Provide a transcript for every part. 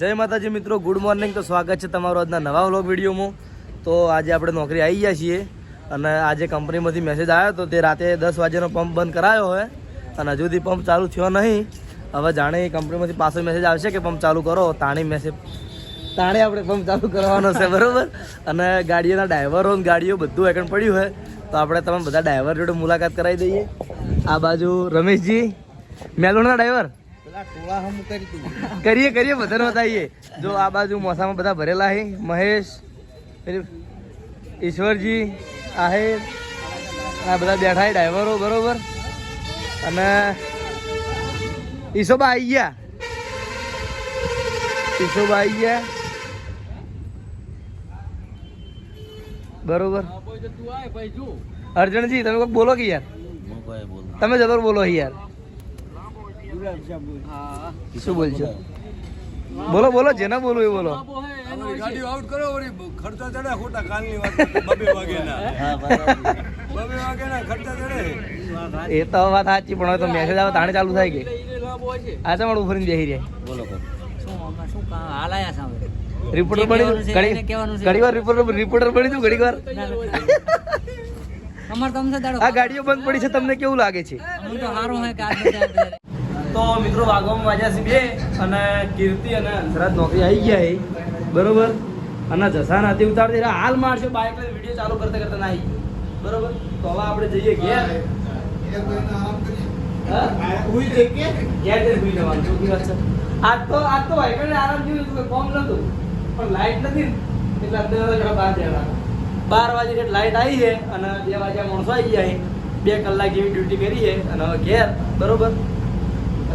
જય માતાજી મિત્રો ગુડ મોર્નિંગ તો સ્વાગત છે તમારો આજના નવા વ્લોગ વિડીયોમાં. તો આજે આપણે નોકરી આવી ગયા છીએ અને આજે કંપનીમાંથી મેસેજ આવ્યો તો તે રાતે દસ વાગ્યાનો પંપ બંધ કરાયો હોય અને હજુ સુધી પંપ ચાલુ થયો નહીં. હવે જાણે કંપનીમાંથી પાછો મેસેજ આવશે કે પંપ ચાલુ કરો. તાણી મેસેજ તાણે આપણે પંપ ચાલુ કરવાનો છે, બરાબર? અને ગાડીઓના ડ્રાઈવરો ગાડીઓ બધું એકણ પડ્યું હોય તો આપણે તમે બધા ડ્રાઈવર જોડે મુલાકાત કરાવી દઈએ. આ બાજુ રમેશજી. મેલુના ડ્રાઈવર કરીએ કરીએ વધારે બતાવીએ જો આ બાજુ મોસામાં બધા ભરેલા છે મહેશ ઈશ્વરજી આહેર આ બધા બેઠા છે ડ્રાઈવરો બરોબર? અને ઈશોબા આવી ગયા. ઈશોબા આવી ગયા. બરોબર? અર્જણજી તમે કોઈ બોલો કે યાર? તમે જબર બોલો યાર. શું બોલશો? બોલો બોલો જેને બોલો એ બોલો. ગાડી આઉટ કરો વળી ખર્ચા ચડે ખોટા કાલની વાત બબે વાગેના. બબે વાગેના ખર્ચા ચડે. એ તો વાત સાચી પણ હવે તો મેસેજ આવે તાણે ચાલુ થાય કે? આ તો મારું ફરીને બેસી રહ્યા? બોલો શું આમાં શું સામે રિપોર્ટર બની કહેવાનું ઘણી ઘડી. ઘડી વાર રિપોર્ટર રિપોર્ટર બની તું ઘડી વાર અમાર તમને આ ગાડીઓ બંધ પડી છે તમને કેવું લાગે છે? તો સારું હોય કે. તો મિત્રો વાગવામાં વાજ્યા શીખે બે અને કીર્તિ અને અંતરાજ નોકરી આવી ગયા બરોબર? અને જસા નથી ઉતારતી. હાલ મારશે બાઇક લઈને વીડિયો ચાલુ કરતા કરતા ના આવી બરોબર? તો હવે આપણે જઈએ ઘેર. જવાનું. આજ તો આજ તો વાઇકલને આરામ જેવું કોમ નતું પણ લાઈટ નથી એટલે અંદર બહાર જવા બાર વાગે એટલે લાઇટ આવી છે અને બે વાગ્યા માણસો આવી ગયા છે. બે કલાક જેવી ડ્યુટી કરી છે અને હવે ઘેર. બરોબર?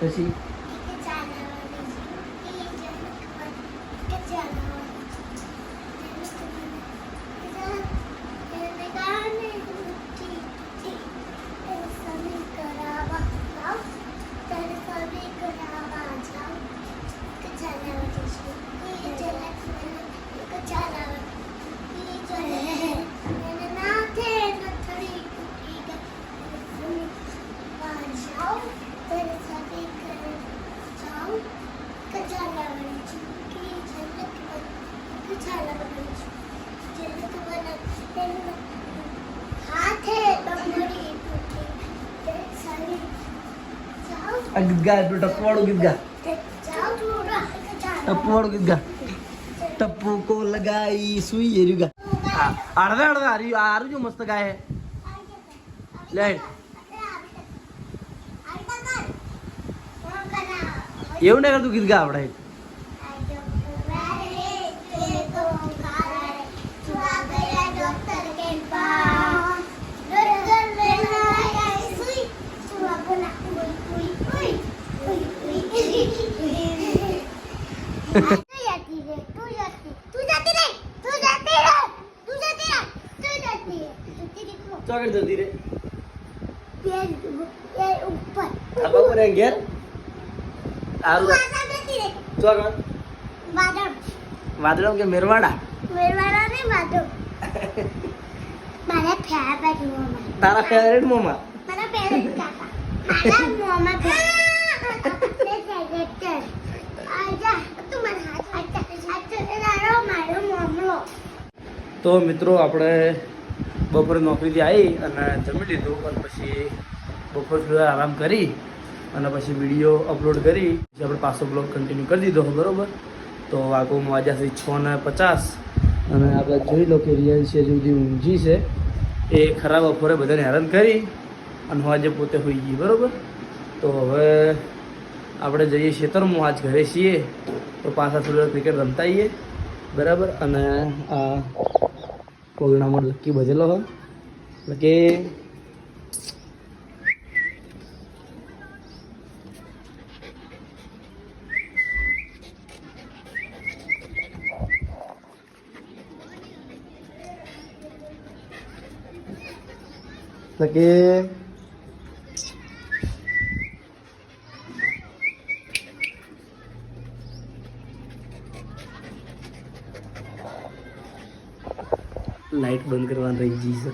પછી કે ચાલવાની છે એ જનક પર કે ચાલવાની છે એને ગાને ઠીક ઠીક એ સમી કરાવા જાઓ તારે સમી કરાવા જાઓ કે ચાલવાની છે એ જનક કે ચાલવાની એ જનક એને નાથે નથડી તૂટી ગઈ જાઓ તારે સમી કરાવા જાઓ કે ચાલવાની છે કે જનક કે ચાલવાની છે જનક બના તેનું હાથે ડમરી તૂટી તે સમી જાઓ આ ગીત ગા એટલું ટપવાળું ગીત ગા ટપવાળું ગીત ગા ટપ્પુ કો લગાઈ સુઈ એર્યું ગા અડધા અડધા હારી હારું જો મસ્ત ગાય હે. લે. એવું ના કરતું ગીત ગા આપણે. ચોકડ જતી રે ઉપર આ બપોરે ઘેર? હારું. ચોકડ. વાદળ. વાદળમ કે મેરવાડા? મેરવાડા ને વાદળ. મારા ફેવરેટ મોમાં. તારા ફેવરેટ મોમાં? મારા ફેવરેટ કાકા. મારા મોમાં ફેવરેટ આજા. તું મિત્રો, આપણે બપોરે નોકરીથી આવી અને જમી લીધું અને પછી બપોર સુધી આરામ કરી અને પછી વીડિયો અપલોડ કરી. પછી આપણે પાછો બ્લોગ કન્ટિન્યુ કરી દીધો, બરોબર? તો આગો સુધી છ ને પચાસ અને આપણે જોઈ લો કે રિયલ છે સુધી ઊંઘી છે. એ ખરાબ બપોરે બધાને હેરાન કરી અને હું આજે પોતે હોઈ ગઈ, બરાબર? તો હવે આપણે જઈએ ખેતરમાં આજ ઘરે છીએ તો પાછા થોડી ક્રિકેટ રમતા આવીએ બરાબર? અને આ કોલનામાં લક્કી ભજેલો હો. કે, એટલે કે લાઈટ બંધ જી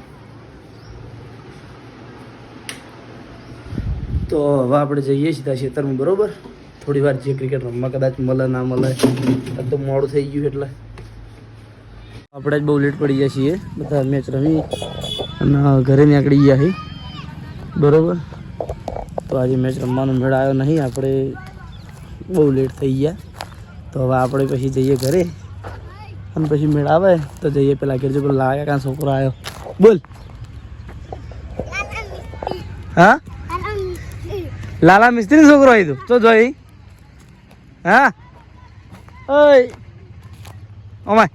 તો હવે આપણે જઈએ સીધા ખેતરમાં, બરોબર? થોડી વાર જે ક્રિકેટ રમવા, કદાચ મળે, ના મળે તો મોડું થઈ ગયું એટલે. આપણે જ બહુ લેટ પડી ગયા છીએ, બધા મેચ રમી અને ઘરે નીકળી ગયા છે બરોબર? તો આજે મેચ રમવાનો મેળ આવ્યો નહીં, આપણે બહુ લેટ થઈ ગયા. તો હવે આપણે પછી જઈએ ઘરે. અને પછી મેળ આવે તો જઈએ પેલા ઘેર પેલો લાગે કાં છોકરો આવ્યો બોલ. હા? લાલા મિસ્ત્રી છોકરો આવી તું. તો જોઈ. હા? ઓય. ઓમાય.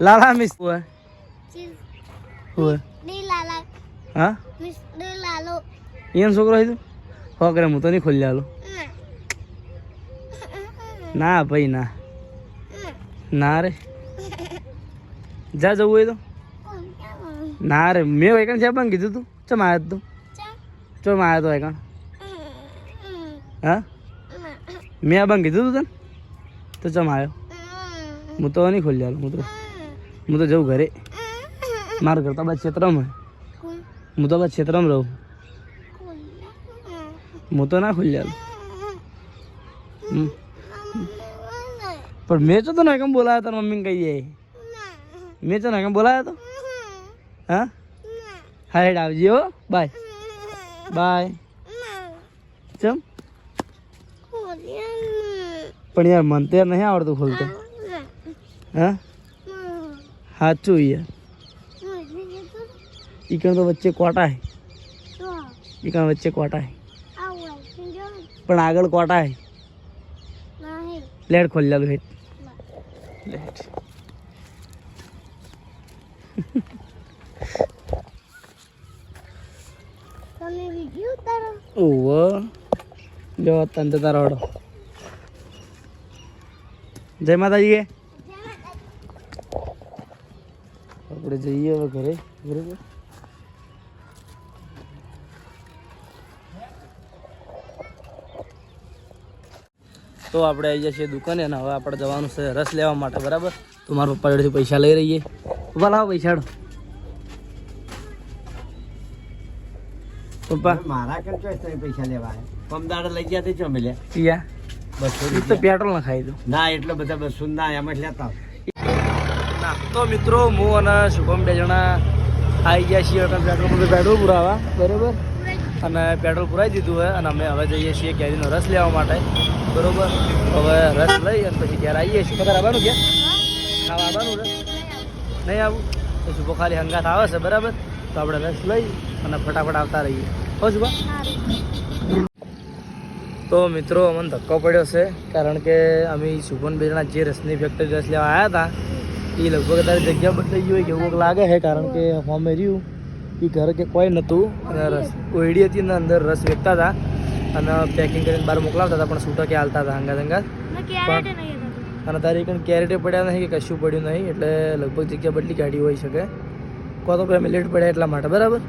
લાલા મિસ્ત્રી હોય હોય લાલા હા? મિસ લાલો એમ છોકરો આવી તું? હો કરે હું તો નહીં ખોલી આલો. ના ભાઈ ના. ના રે. જા જવું હોય તો. ના રે, મેં વૈકણ છે પણ કીધું તું. ચમ આવ્યો તું ચમ આવ્યો તો વૈકણ હા? મેં આ બંધ કીધું તું તને? તો ચમ આવ્યો હું તો નહીં ખોલી હું તો હું તો જઉં ઘરે. મારું ઘર તો બસ ક્ષેત્રમાં હું તો બસ ક્ષેત્રમાં રહું. હું તો ના ખોલી હમ. પણ મેં તો તને કેમ બોલાયો તાર મમ્મીને કહીએ મેં તને કેમ બોલાયો તો? હા? હા હેડ આવજે હો. બાય. બાય. ચમ. પણ યાર મન તો યાર નહીં આવડતું ખોલતું. હા? સાચું યાર. ઈકણ તો વચ્ચે કોટા હે. ઈકણ વચ્ચે કોટા હે. પણ આગળ કોટા હે. લેટ ખોલી લાલું હેઠ લેટ તમે વિડિયો ઉતારો ઓવો જો તને તો તારો જય માતાજી કે આપણે જઈએ હવે ઘરે બરોબર તો આપણે આવી જઈએ દુકાને અને હવે આપણે જવાનું છે રસ લેવા માટે બરાબર? તો મારા પપ્પા જોડેથી પૈસા લઈ રહીએ. પપ્પા લાવો પૈસા પપ્પા. મારા કર ચોઈસ તમે પૈસા લેવા? પમદાડે લઈ ગયા તે ચો મળ્યા પિયા બસો તો પેટ્રોલ ના ખાઈ દો ના એટલે બધા બસો ના એમ જ લેતા. તો મિત્રો હું અને શુભમ બે જણા આવી ગયા છીએ પેટ્રોલ પેટ્રોલ પુરાવા બરોબર? અને પેટ્રોલ પુરાઈ દીધું હોય અને અમે હવે જઈએ છીએ કેરીનો રસ લેવા માટે. બરોબર? હવે રસ લઈ અને પછી ઘેર આવીએ છીએ. બધા આવવાનું કે? ખાવા આવવાનું નહીં આવું? તો શુભો ખાલી હંગાત આવે છે, બરાબર? તો આપણે રસ લઈ અને ફટાફટ આવતા રહીએ. હો શુભા તો મિત્રો, અમને ધક્કો પડ્યો છે, કારણ કે અમે શુભન બેજણા જે રસની ફેક્ટરી રસ લેવા આવ્યા હતા, એ લગભગ તારી જગ્યા બદલાઈ ગઈ હોય કે એવું લાગે છે, કારણ કે અમે રહ્યું એ ઘરે કે કોઈ નહોતું અને રસ ઓઈડી હતી ને અંદર રસ વેચતા હતા. અને પેકિંગ કરીને બહાર મોકલાવતા હતા પણ છૂટા કે હાલતા હતા હંગાત હંગાત અને તારી કંઈ કેરેટે પડ્યા નહીં કે કશું પડ્યું નહીં એટલે લગભગ જગ્યા બદલી કાઢી હોઈ શકે. કો તો કોઈ અમે લેટ પડ્યા એટલા માટે બરાબર?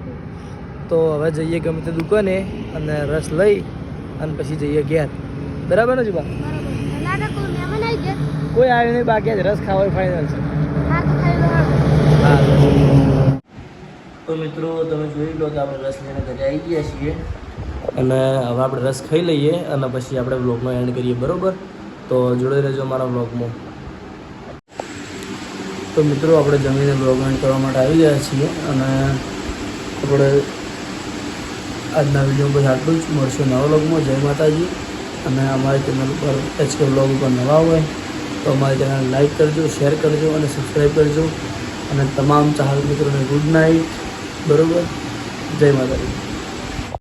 તો હવે જઈએ ગમે તે દુકાને અને રસ લઈ અને પછી જઈએ ઘેર. બરાબર ને જુબા? કોઈ આવ્યું નહીં બાકી રસ ખાવા ફાઇનલ છે. તો મિત્રો, તમે જોઈ લો કે આપણે રસ લઈને ઘરે આવી ગયા છીએ. અને હવે આપણે રસ ખાઈ લઈએ અને પછી આપણે બ્લોગનો એન્ડ કરીએ, બરોબર? તો જોડે રહેજો મારા બ્લોગમાં તો મિત્રો, આપણે જમીને બ્લોગ એન્ડ કરવા માટે આવી ગયા છીએ અને આપણે આજના વીડિયો બસ આટલું જ. મળશું નવા બ્લોગમાં જય માતાજી. અને અમારી ચેનલ ઉપર એચકે બ્લોગ ઉપર નવા હોય તો અમારી ચેનલ લાઈક કરજો શેર કરજો અને સબસ્ક્રાઈબ કરજો. અને તમામ ચાહક મિત્રોને ગુડ નાઇટ બરોબર? જય માતાજી.